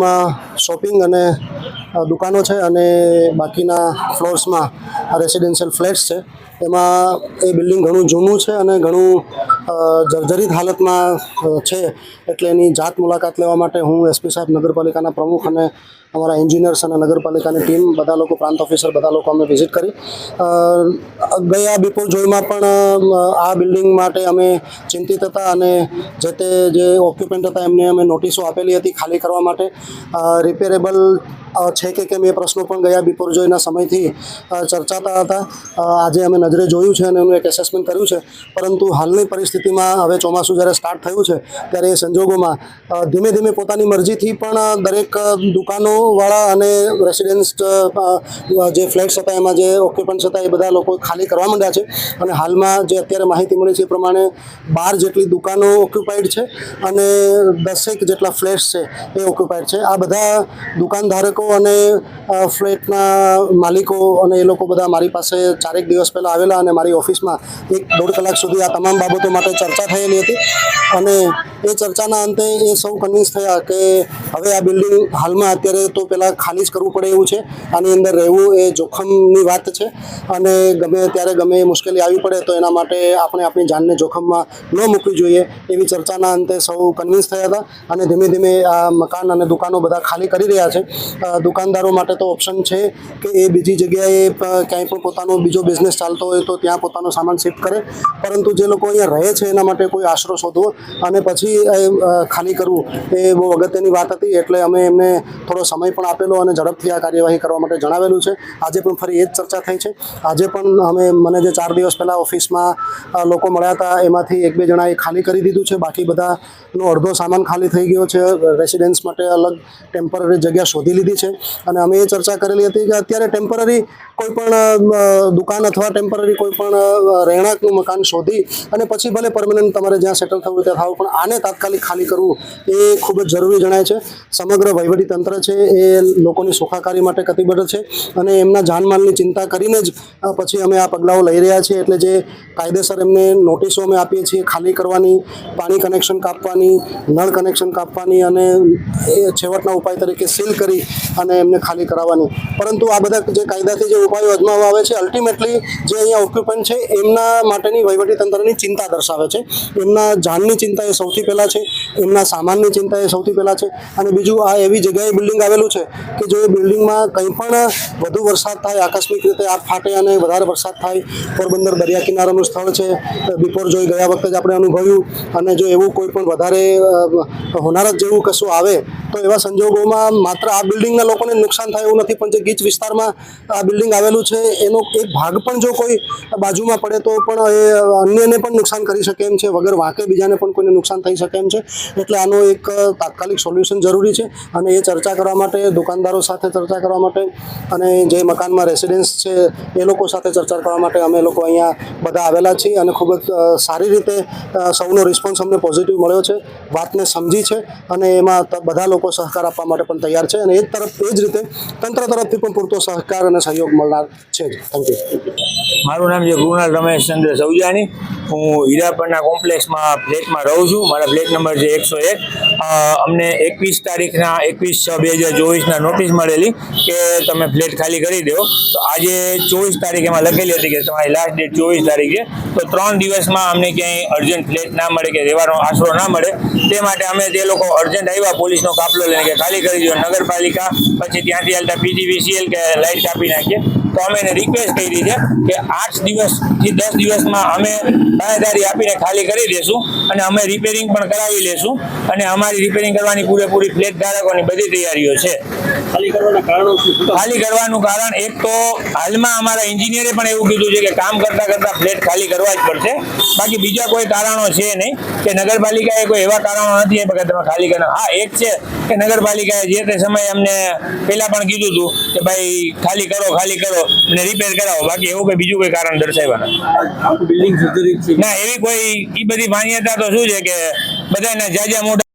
ફ્લોરમાં shopping અને દુકાનો છે અને બાકીના ફ્લોર્સમાં રેસિડેન્શિયલ ફ્લેટ્સ છે. એમાં એ બિલ્ડિંગ ઘણું જૂનું છે અને ઘણું જર્જરિત હાલતમાં છે. એટલે એની જાત મુલાકાત લેવા માટે હું એસપી સાહેબ નગરપાલિકાના પ્રમુખ અને અમારા એન્જિનિયર્સ અને નગરપાલિકાની ટીમ, બધા લોકો, પ્રાંત ઓફિસર, બધા લોકો અમે વિઝિટ કરી. ગયા બિપોર જોઈમાં પણ આ બિલ્ડિંગ માટે અમે ચિંતિત હતા અને જે તે જે ઓક્યુપન્ટ હતા એમને અમે નોટિસો આપેલી હતી ખાલી કરવા માટે. રિપેરેબલ છે કે કેમ એ પ્રશ્નો પણ ગયા બિપોરજોયના સમયથી ચર્ચાતા હતા. આજે અમે નજરે જોયું છે અને એનું એક એસેસમેન્ટ કર્યું છે. પરંતુ હાલની પરિસ્થિતિમાં હવે ચોમાસું જ્યારે સ્ટાર્ટ થયું છે, ત્યારે એ સંજોગોમાં ધીમે ધીમે પોતાની મરજીથી પણ દરેક દુકાનોવાળા અને રેસિડેન્સ જે ફ્લેટ્સ હતા, એમાં જે ઓક્યુપન્ટ્સ હતા, એ બધા લોકો ખાલી કરવા માંડ્યા છે. અને હાલમાં જે અત્યારે માહિતી મળી છે એ પ્રમાણે બાર જેટલી દુકાનો ઓક્યુપાઈડ છે અને દસેક જેટલા ફ્લેટ્સ છે એ ઓક્યુપાઈડ છે. આ બધા દુકાનધારકો અને અ, ફ્લેટના માલિકો અને એ લોકો બધા મારી પાસે ચારેક દિવસ પહેલાં આવેલા અને મારી ઓફિસમાં એક દોઢ કલાક સુધી આ તમામ બાબતો માટે ચર્ચા થયેલી હતી. અને એ ચર્ચાના અંતે એ સૌ કન્વિન્સ થયા કે હવે આ બિલ્ડિંગ હાલમાં અત્યારે તો પહેલાં ખાલી જ કરવું પડે એવું છે. આની અંદર રહેવું એ જોખમની વાત છે. અને ગમે ત્યારે ગમે એ મુશ્કેલી આવી પડે તો એના માટે આપણે આપણી જાનને જોખમમાં ન મૂકવી જોઈએ એવી ચર્ચાના અંતે સૌ કન્વિન્સ થયા હતા. અને ધીમે ધીમે આ મકાન અને દુકાનો બધા ખાલી કરી રહ્યા છે. અ, દુકાનદારો માટે તો ઓપ્શન છે કે એ બીજી જગ્યાએ ક્યાંય પણ પોતાનો બીજો બિઝનેસ ચાલતો હોય તો ત્યાં પોતાનો સામાન શિફ્ટ કરે. પરંતુ જે લોકો અહીંયા રહે છે એના માટે કોઈ આશરો શોધવો અને પછી ખાલી કરવું એ બહુ અગત્યની વાત હતી. એટલે અમે એમને થોડો સમય પણ આપેલો અને ઝડપથી આ કાર્યવાહી કરવા માટે જણાવેલું છે. આજે પણ ફરી એ જ ચર્ચા થઈ છે. આજે પણ અમે, મને જે ચાર દિવસ પહેલાં ઓફિસમાં લોકો મળ્યા હતા, એમાંથી એક બે જણાએ ખાલી કરી દીધું છે. બાકી બધાનો અડધો સામાન ખાલી થઈ ગયો છે. રેસિડેન્સ માટે અલગ ટેમ્પરરી જગ્યા શોધી લીધી છે. અને અમે એ ચર્ચા કરેલી હતી કે અત્યારે ટેમ્પરરી કોઈ પણ દુકાન અથવા ટેમ્પરરી કોઈ પણ રહેણાંકનું મકાન શોધી અને પછી ભલે પરમનન્ટ તમારે જ્યાં સેટલ થવું ત્યાં થવું, પણ આને તાત્કાલિક ખાલી કરવું એ ખૂબ જ જરૂરી જણાય છે. સમગ્ર તંત્ર છે એ લોકોની સુખાકારી માટે કટિબદ્ધ છે અને એમના જાનમાલની ચિંતા કરીને જ પછી અમે આ પગલાઓ લઈ રહ્યા છીએ એટલે જે કાયદેસર એમને નોટિસો અમે આપીએ છીએ ખાલી કરવાની, પાણી કનેક્શન કાપવાની, નળ કનેક્શન કાપવાની અને એ છેવટના ઉપાય તરીકે સીલ કરી અને એમને ખાલી કરાવવાની. પરંતુ આ બધા જે કાયદાથી જે ઉપાયો અજમાવવા આવે છે અલ્ટિમેટલી જે અહીંયા ઓક્યુપન્ટ છે, એમના માટેની વહીવટીતંત્રની ચિંતા દર્શાવે છે. એમના જાનની ચિંતા એ સૌથી પહેલાં છે, એમના સામાનની ચિંતા એ સૌથી પહેલાં છે. અને બીજું આ એવી જગ્યાએ બિલ્ડિંગ આવેલું છે કે જો બિલ્ડિંગમાં કંઈ પણ વધુ વરસાદ થાય, આકસ્મિક રીતે આગ ફાટે અને વધારે વરસાદ થાય, પોરબંદર દરિયા કિનારાનું સ્થળ છે બિફોર જોઈ ગયા વખતે જ આપણે અનુભવ્યું. અને જો એવું કોઈ પણ વધારે હોનારત જેવું કશું આવે, તો એવા સંજોગોમાં માત્ર આ બિલ્ડિંગના લોકોને જ નુકસાન થાય એવું નથી, પણ જે ગીચ વિસ્તારમાં આ બિલ્ડિંગ આવેલું છે, એનો એક ભાગ પણ જો કોઈ બાજુમાં પડે તો પણ એ અન્યને પણ નુકસાન કરી શકે એમ છે, વગર વાંકે બીજાને પણ કોઈને નુકસાન થઈ શકે એમ છે. એટલે આનો એક તાત્કાલિક સોલ્યુશન જરૂરી છે અને એ ચર્ચા કરવા માટે, દુકાનદારો સાથે ચર્ચા કરવા માટે અને જે મકાનમાં રેસિડેન્સ છે, એ લોકો સાથે ચર્ચા કરવા માટે અમે લોકો અહીંયા બધા આવેલા છીએ અને ખૂબ જ સારી રીતે સૌનો રિસ્પોન્સ અમને પોઝિટિવ મળ્યો છે, વાતને સમજી છે અને એમાં બધા લોકો સહકાર આપવા માટે પણ તૈયાર છે અને એક તરફ એ રીતે તંત્ર તરફથી પણ પૂરતો સહકાર અને સહયોગ મળનાર છે જ. થેન્ક યુ મારું નામ છે કૃણાલ રમેશ ચંદ્ર સૌજાની હું હીરાપરના કોમ્પ્લેક્સમાં ફ્લેટમાં રહું છું. મારા ફ્લેટ નંબર છે એકસો એક. અમને એકવીસ તારીખના એકવીસ છ બે હજાર ચોવીસના નોટિસ મળેલી કે તમે ફ્લેટ ખાલી કરી દો. તો આજે ચોવીસ તારીખ એમાં લખેલી હતી કે તમારી લાસ્ટ ડેટ ચોવીસ તારીખ. છે તો ત્રણ દિવસમાં અમને ક્યાંય અર્જન્ટ ફ્લેટ ના મળે કે રહેવાનો આશરો ના મળે. તે માટે અમે તે લોકો અર્જન્ટ આવ્યા, પોલીસનો કાફલો લઈને કે ખાલી કરી દો. નગરપાલિકા પછી ત્યાંથી હાલતા પીજીવીસીએલ કે લાઇટ કાપી નાખીએ. તો અમે એને રિક્વેસ્ટ કરી છે કે આઠ દિવસથી દસ દિવસમાં અમે બાંયધારી આપીને ખાલી કરી દેશું અને અમે રિપેરિંગ પણ કરાવી લેશું અને અમારી રિપેરિંગ કરવાની પૂરેપૂરી ફ્લેટ ધારકોની બધી તૈયારીઓ છે. ખાલી કરવાના કારણો કરવાનું એક તો હાલમાં અમારા એન્જિનિયરે પણ એવું કીધું છે કે કામ કરતા કરતા ફ્લેટ ખાલી કરવા જ પડશે. બાકી બીજા કોઈ કારણો છે નહીં કે નગરપાલિકાએ કોઈ એવા કારણો નથી કે તમે ખાલી કરો. હા એક છે કે નગરપાલિકાએ જે તે સમયે અમને પહેલા પણ કીધું હતું કે ભાઈ ખાલી કરો ખાલી કરો અને રિપેર કરાવો. બાકી એવું કોઈ બીજું કોઈ કારણ દર્શાવ્યા બિલ્ડિંગ ના એવી કોઈ એ બધી માન્યતા તો શું છે કે બધાના જાજા મોટા